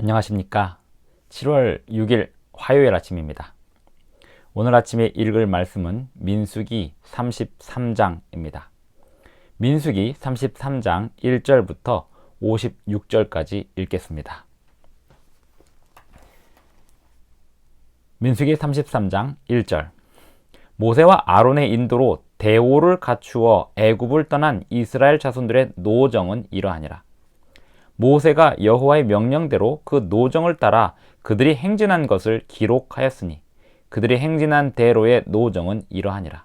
안녕하십니까. 7월 6일 화요일 아침입니다. 오늘 아침에 읽을 말씀은 민수기 33장입니다. 민수기 33장 1절부터 56절까지 읽겠습니다. 민수기 33장 1절 모세와 아론의 인도로 대오를 갖추어 애굽을 떠난 이스라엘 자손들의 노정은 이러하니라. 모세가 여호와의 명령대로 그 노정을 따라 그들이 행진한 것을 기록하였으니 그들이 행진한 대로의 노정은 이러하니라.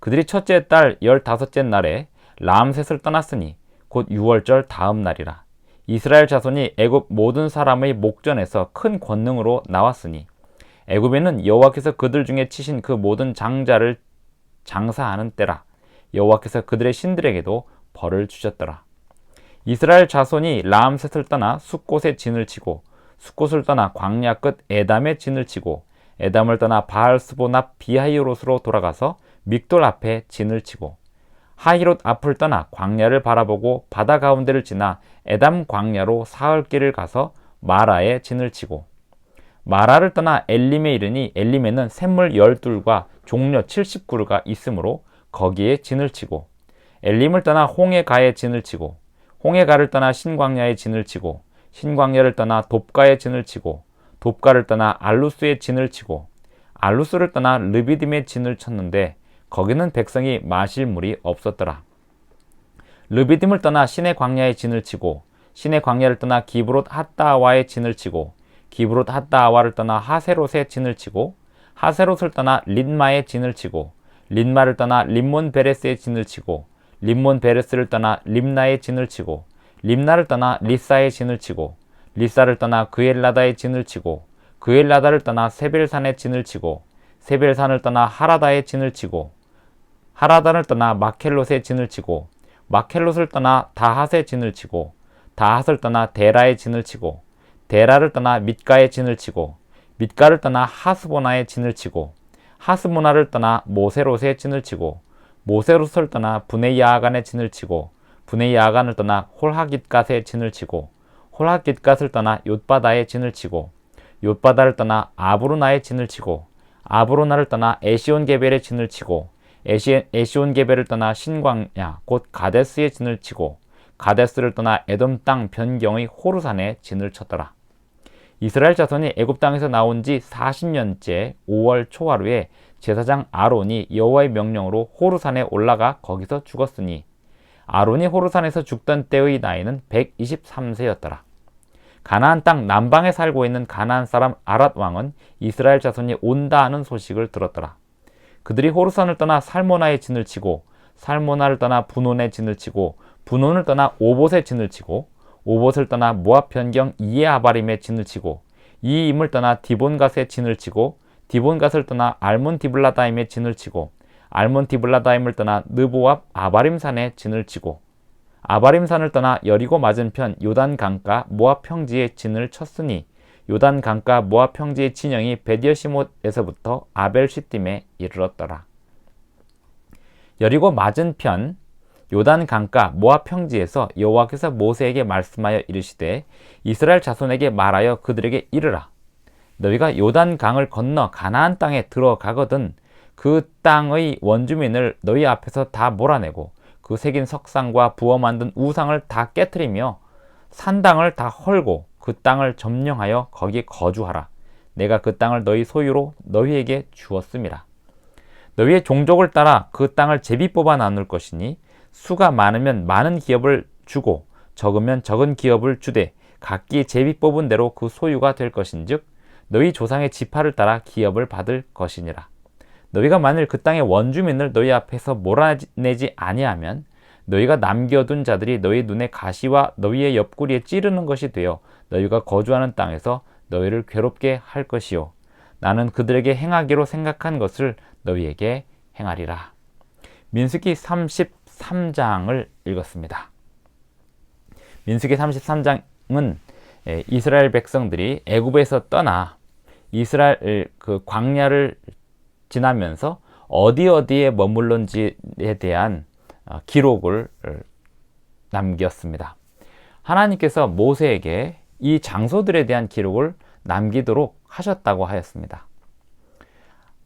그들이 첫째 달 열다섯째 날에 람셋을 떠났으니 곧 6월절 다음 날이라. 이스라엘 자손이 애굽 모든 사람의 목전에서 큰 권능으로 나왔으니 애굽에는 여호와께서 그들 중에 치신 그 모든 장자를 장사하는 때라. 여호와께서 그들의 신들에게도 벌을 주셨더라. 이스라엘 자손이 라암셋을 떠나 숫곳에 진을 치고 숫곳을 떠나 광야 끝 에담에 진을 치고 에담을 떠나 바알스본 앞 비하이롯으로 돌아가서 믹돌 앞에 진을 치고 하이롯 앞을 떠나 광야를 바라보고 바다 가운데를 지나 에담 광야로 사흘길을 가서 마라에 진을 치고 마라를 떠나 엘림에 이르니 엘림에는 샘물 열둘과 종려 70그루가 있으므로 거기에 진을 치고 엘림을 떠나 홍해 가에 진을 치고 홍해가를 떠나 신광야의 진을 치고 신광야를 떠나 돕가의 진을 치고 돕가를 떠나 알루스의 진을 치고 알루스를 떠나 르비딤의 진을 쳤는데 거기는 백성이 마실 물이 없었더라. 르비딤을 떠나 신의 광야의 진을 치고 신의 광야를 떠나 기브롯 핫다와의 진을 치고 기브롯 핫다와를 떠나 하세롯의 진을 치고 하세롯을 떠나 린마의 진을 치고 린마를 떠나 림몬 베레스의 진을 치고 림몬 베레스를 떠나 림나의 진을 치고 림나를 떠나 리사의 진을 치고 리사를 떠나 그엘라다의 진을 치고 그엘라다를 떠나 세벨산의 진을 치고 세벨산을 떠나 하라다의 진을 치고 하라다를 떠나 마켈롯의 진을 치고 마켈롯을 떠나 다핫의 진을 치고 다핫을 떠나 데라의 진을 치고 데라를 떠나 밑가의 진을 치고 밑가를 떠나 하스보나의 진을 치고 하스보나를 떠나 모세롯의 진을 치고 모세롯을 떠나 분의 야간의 진을 치고 분의 야간을 떠나 홀하깃갓의 진을 치고 홀하깃갓을 떠나 욤바다의 진을 치고 욤바다를 떠나 아브로나의 진을 치고 아브로나를 떠나 에시온 게벨의 진을 치고 에시, 에시온 게벨을 떠나 신광야 곧 가데스의 진을 치고 가데스를 떠나 에돔 땅 변경의 호르산의 진을 쳤더라. 이스라엘 자손이 애굽 땅에서 나온 지 40년째 5월 초하루에 제사장 아론이 여호와의 명령으로 호르산에 올라가 거기서 죽었으니 아론이 호르산에서 죽던 때의 나이는 123세였더라. 가나안 땅 남방에 살고 있는 가나안 사람 아랏 왕은 이스라엘 자손이 온다 하는 소식을 들었더라. 그들이 호르산을 떠나 살모나의 진을 치고 살모나를 떠나 분온의 진을 치고 분온을 떠나 오봇의 진을 치고 오봇을 떠나 모압 변경 이에아바림의 진을 치고 이임을 떠나 디본갓의 진을 치고 디본갓을 떠나 알몬 디블라다임의 진을 치고 알몬 디블라다임을 떠나 느보압 아바림산의 진을 치고 아바림산을 떠나 여리고 맞은편 요단 강가 모압 평지의 진을 쳤으니 요단 강가 모압 평지의 진영이 베디어시못에서부터 아벨 시딤에 이르렀더라. 여리고 맞은편 요단 강가 모압 평지에서 여호와께서 모세에게 말씀하여 이르시되 이스라엘 자손에게 말하여 그들에게 이르라 너희가 요단 강을 건너 가나안 땅에 들어가거든 그 땅의 원주민을 너희 앞에서 다 몰아내고 그 새긴 석상과 부어 만든 우상을 다 깨뜨리며 산당을 다 헐고 그 땅을 점령하여 거기 거주하라. 내가 그 땅을 너희 소유로 너희에게 주었습니다. 너희의 종족을 따라 그 땅을 제비 뽑아 나눌 것이니 수가 많으면 많은 기업을 주고 적으면 적은 기업을 주되 각기 제비 뽑은 대로 그 소유가 될 것인즉 너희 조상의 지파를 따라 기업을 받을 것이니라. 너희가 만일 그 땅의 원주민을 너희 앞에서 몰아내지 아니하면 너희가 남겨둔 자들이 너희 눈에 가시와 너희의 옆구리에 찌르는 것이 되어 너희가 거주하는 땅에서 너희를 괴롭게 할 것이요 나는 그들에게 행하기로 생각한 것을 너희에게 행하리라. 민수기 33장을 읽었습니다. 민수기 33장은 이스라엘 백성들이 애굽에서 떠나 이스라엘 그 광야를 지나면서 어디 어디에 머물렀는지에 대한 기록을 남겼습니다. 하나님께서 모세에게 이 장소들에 대한 기록을 남기도록 하셨다고 하였습니다.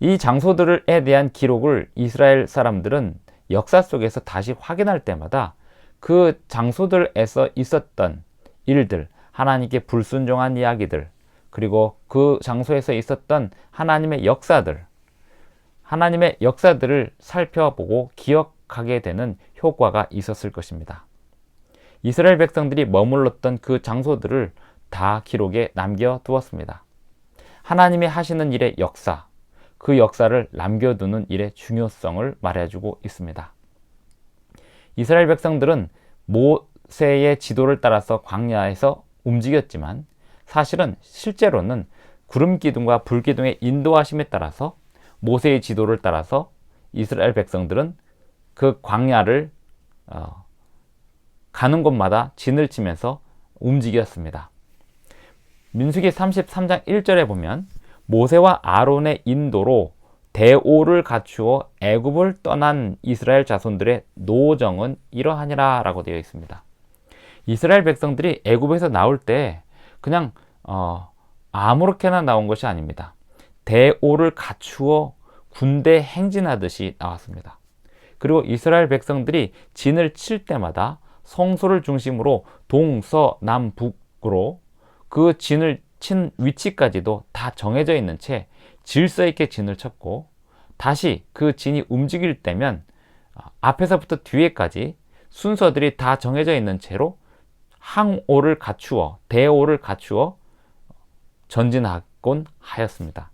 이 장소들에 대한 기록을 이스라엘 사람들은 역사 속에서 다시 확인할 때마다 그 장소들에서 있었던 일들, 하나님께 불순종한 이야기들, 그리고 그 장소에서 있었던 하나님의 역사들, 하나님의 역사들을 살펴보고 기억하게 되는 효과가 있었을 것입니다. 이스라엘 백성들이 머물렀던 그 장소들을 다 기록에 남겨두었습니다. 하나님이 하시는 일의 역사, 그 역사를 남겨두는 일의 중요성을 말해주고 있습니다. 이스라엘 백성들은 모세의 지도를 따라서 광야에서 움직였지만 사실은 실제로는 구름 기둥과 불 기둥의 인도하심에 따라서 모세의 지도를 따라서 이스라엘 백성들은 그 광야를 어, 가는 곳마다 진을 치면서 움직였습니다. 민수기 33장 1절에 보면 모세와 아론의 인도로 대오를 갖추어 애굽을 떠난 이스라엘 자손들의 노정은 이러하니라 라고 되어 있습니다. 이스라엘 백성들이 애굽에서 나올 때 그냥 어, 아무렇게나 나온 것이 아닙니다. 대오를 갖추어 군대 행진하듯이 나왔습니다. 그리고 이스라엘 백성들이 진을 칠 때마다 성소를 중심으로 동서남북으로 그 진을 친 위치까지도 다 정해져 있는 채 질서 있게 진을 쳤고 다시 그 진이 움직일 때면 앞에서부터 뒤에까지 순서들이 다 정해져 있는 채로 항오를 갖추어 대오를 갖추어 전진하곤 하였습니다.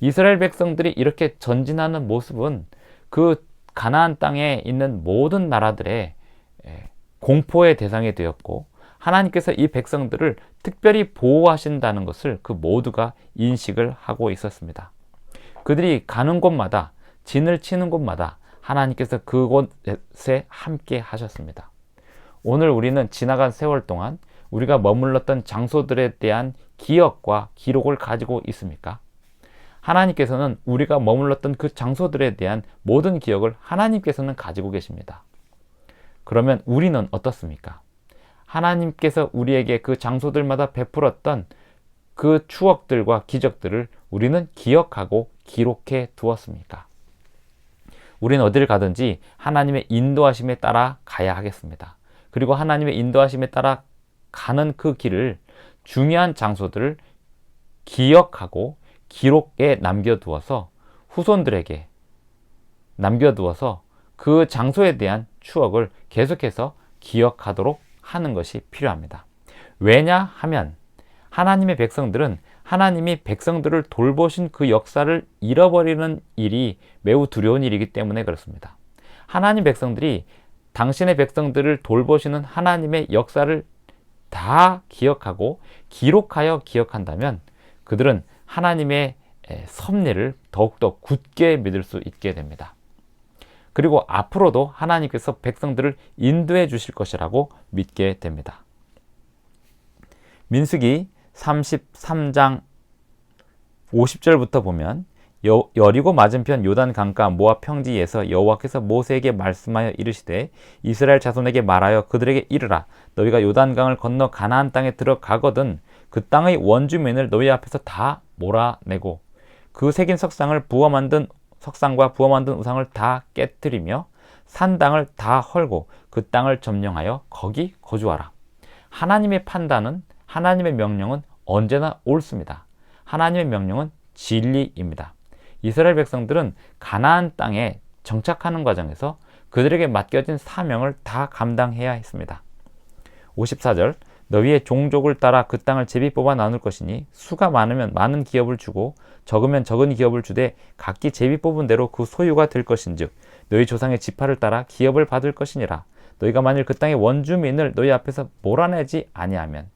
이스라엘 백성들이 이렇게 전진하는 모습은 그 가나안 땅에 있는 모든 나라들의 공포의 대상이 되었고 하나님께서 이 백성들을 특별히 보호하신다는 것을 그 모두가 인식을 하고 있었습니다. 그들이 가는 곳마다 진을 치는 곳마다 하나님께서 그곳에 함께 하셨습니다. 오늘 우리는 지나간 세월 동안 우리가 머물렀던 장소들에 대한 기억과 기록을 가지고 있습니까? 하나님께서는 우리가 머물렀던 그 장소들에 대한 모든 기억을 하나님께서는 가지고 계십니다. 그러면 우리는 어떻습니까? 하나님께서 우리에게 그 장소들마다 베풀었던 그 추억들과 기적들을 우리는 기억하고 기록해 두었습니까? 우리는 어디를 가든지 하나님의 인도하심에 따라 가야 하겠습니다. 그리고 하나님의 인도하심에 따라 가는 그 길을 중요한 장소들을 기억하고 기록에 남겨두어서 후손들에게 남겨두어서 그 장소에 대한 추억을 계속해서 기억하도록 하는 것이 필요합니다. 왜냐 하면 하나님의 백성들은 하나님이 백성들을 돌보신 그 역사를 잃어버리는 일이 매우 두려운 일이기 때문에 그렇습니다. 하나님 백성들이 당신의 백성들을 돌보시는 하나님의 역사를 다 기억하고 기록하여 기억한다면 그들은 하나님의 섭리를 더욱더 굳게 믿을 수 있게 됩니다. 그리고 앞으로도 하나님께서 백성들을 인도해 주실 것이라고 믿게 됩니다. 민수기 33장 50절부터 보면 여, 여리고 맞은편 요단 강가 모압 평지에서 여호와께서 모세에게 말씀하여 이르시되 이스라엘 자손에게 말하여 그들에게 이르라 너희가 요단강을 건너 가나안 땅에 들어가거든 그 땅의 원주민을 너희 앞에서 다 몰아내고 그 새긴 석상을 부어 만든 석상과 부어 만든 우상을 다 깨뜨리며 산 땅을 다 헐고 그 땅을 점령하여 거기 거주하라. 하나님의 판단은 하나님의 명령은 언제나 옳습니다. 하나님의 명령은 진리입니다. 이스라엘 백성들은 가나안 땅에 정착하는 과정에서 그들에게 맡겨진 사명을 다 감당해야 했습니다. 54절 너희의 종족을 따라 그 땅을 제비 뽑아 나눌 것이니 수가 많으면 많은 기업을 주고 적으면 적은 기업을 주되 각기 제비 뽑은 대로 그 소유가 될 것인즉 너희 조상의 지파를 따라 기업을 받을 것이니라 너희가 만일 그 땅의 원주민을 너희 앞에서 몰아내지 아니하면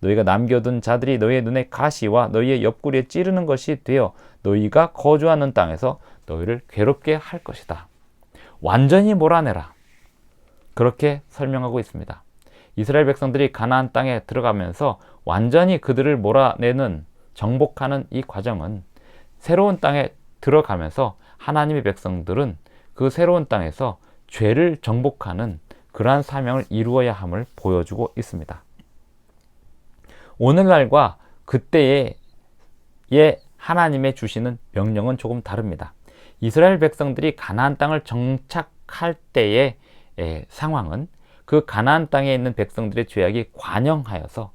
너희가 남겨둔 자들이 너희의 눈에 가시와 너희의 옆구리에 찌르는 것이 되어 너희가 거주하는 땅에서 너희를 괴롭게 할 것이다. 완전히 몰아내라. 그렇게 설명하고 있습니다. 이스라엘 백성들이 가나안 땅에 들어가면서 완전히 그들을 몰아내는 정복하는 이 과정은 새로운 땅에 들어가면서 하나님의 백성들은 그 새로운 땅에서 죄를 정복하는 그러한 사명을 이루어야 함을 보여주고 있습니다. 오늘날과 그때의 예 하나님의 주시는 명령은 조금 다릅니다. 이스라엘 백성들이 가나안 땅을 정착할 때의 예, 상황은 그 가나안 땅에 있는 백성들의 죄악이 관영하여서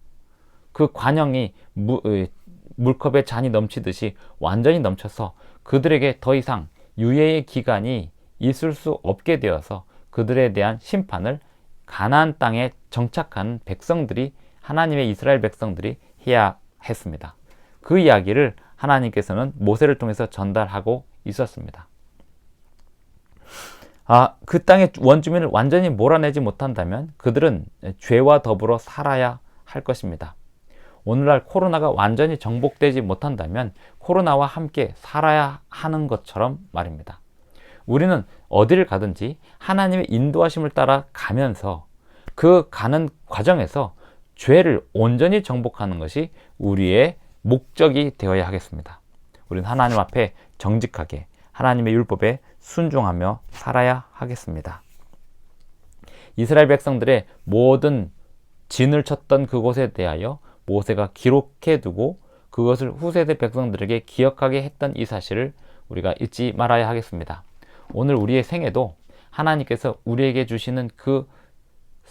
그 관영이 무, 에, 물컵에 잔이 넘치듯이 완전히 넘쳐서 그들에게 더 이상 유예의 기간이 있을 수 없게 되어서 그들에 대한 심판을 가나안 땅에 정착한 백성들이 하나님의 이스라엘 백성들이 해야 했습니다. 그 이야기를 하나님께서는 모세를 통해서 전달하고 있었습니다. 아, 그 땅의 원주민을 완전히 몰아내지 못한다면 그들은 죄와 더불어 살아야 할 것입니다. 오늘날 코로나가 완전히 정복되지 못한다면 코로나와 함께 살아야 하는 것처럼 말입니다. 우리는 어디를 가든지 하나님의 인도하심을 따라 가면서 그 가는 과정에서 죄를 온전히 정복하는 것이 우리의 목적이 되어야 하겠습니다. 우리는 하나님 앞에 정직하게 하나님의 율법에 순종하며 살아야 하겠습니다. 이스라엘 백성들의 모든 진을 쳤던 그곳에 대하여 모세가 기록해 두고 그것을 후세대 백성들에게 기억하게 했던 이 사실을 우리가 잊지 말아야 하겠습니다. 오늘 우리의 생에도 하나님께서 우리에게 주시는 그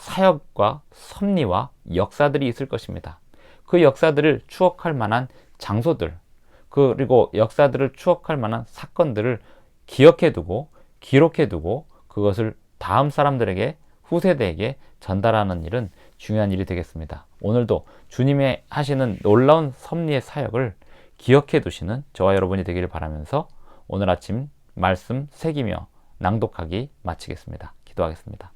사역과 섭리와 역사들이 있을 것입니다. 그 역사들을 추억할 만한 장소들, 그리고 역사들을 추억할 만한 사건들을 기억해 두고, 기록해 두고, 그것을 다음 사람들에게, 후세대에게 전달하는 일은 중요한 일이 되겠습니다. 오늘도 주님의 하시는 놀라운 섭리의 사역을 기억해 두시는 저와 여러분이 되기를 바라면서 오늘 아침 말씀 새기며 낭독하기 마치겠습니다. 기도하겠습니다.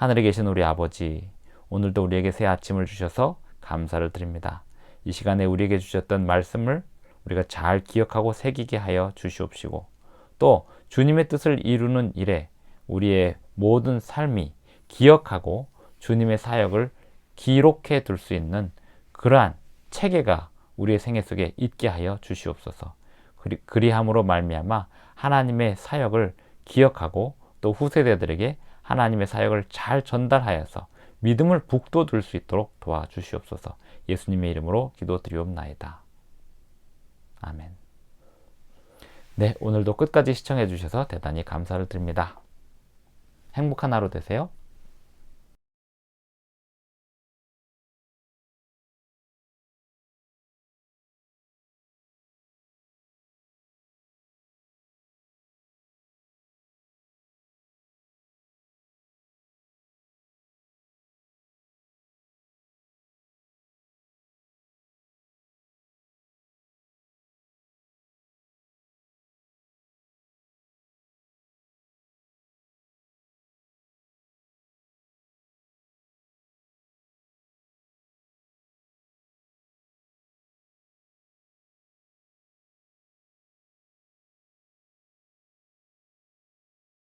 하늘에 계신 우리 아버지, 오늘도 우리에게 새 아침을 주셔서 감사를 드립니다. 이 시간에 우리에게 주셨던 말씀을 우리가 잘 기억하고 새기게 하여 주시옵시고, 또 주님의 뜻을 이루는 일에 우리의 모든 삶이 기억하고 주님의 사역을 기록해 둘 수 있는 그러한 체계가 우리의 생애 속에 있게 하여 주시옵소서. 그리 함으로 말미암아 하나님의 사역을 기억하고 또 후세대들에게 하나님의 사역을 잘 전달하여서 믿음을 북돋을 수 있도록 도와주시옵소서. 예수님의 이름으로 기도드리옵나이다. 아멘. 네, 오늘도 끝까지 시청해 주셔서 대단히 감사를 드립니다. 행복한 하루 되세요.